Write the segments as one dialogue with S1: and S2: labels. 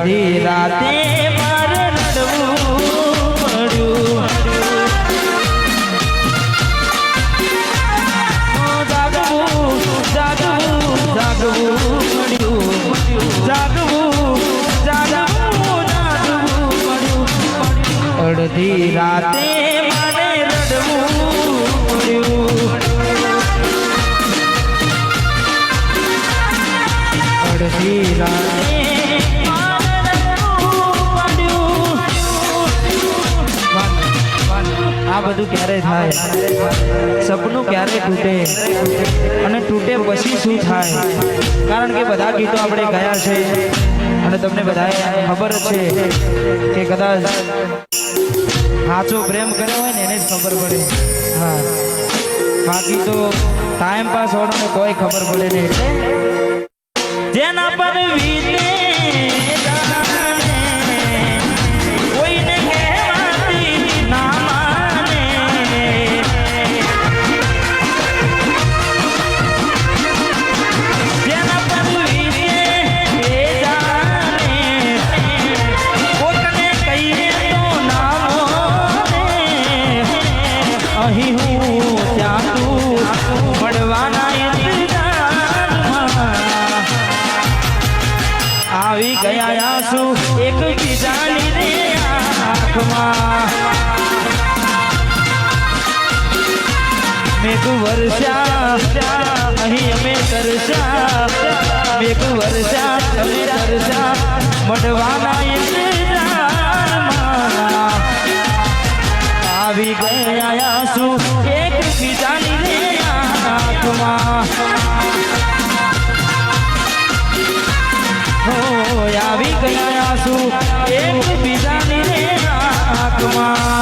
S1: અડધી રાતે મારે રડવું પડ્યું જાગવું રાતે મારે રડવું પડ્યું અડધી રાતે બધું ક્યારે થાય? સપનું ક્યારે તૂટે? અને તૂટે પછી શું થાય? કારણ કે બધા ગીતો આપણે ગયા છે. અને તમને બધાએ ખબર છે કે કદાચ સાચો પ્રેમ કર્યો હોય ને એને જ ખબર પડે. હા. બાકી તો ટાઈમ પાસ હોવાનો કોઈ ખબર પડે નહીં. જેના આવી ગયા આંસુ એક બીજાની રે આંખમાં મેઘ વર્ષા અહીં અમે તરસ્યા મેઘ વર્ષા તમે તરસ્યા મળવાના ઇંતજારમાં આવી ગયા છું એક બીજાની રે આંખમાં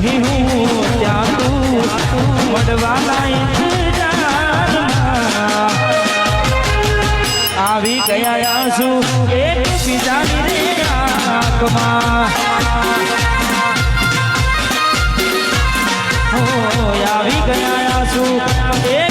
S1: અહીં હું ત્યાં તું મળવા આવી ગયા છું એક બીજાની આંખમાં આવી ગયા છું એક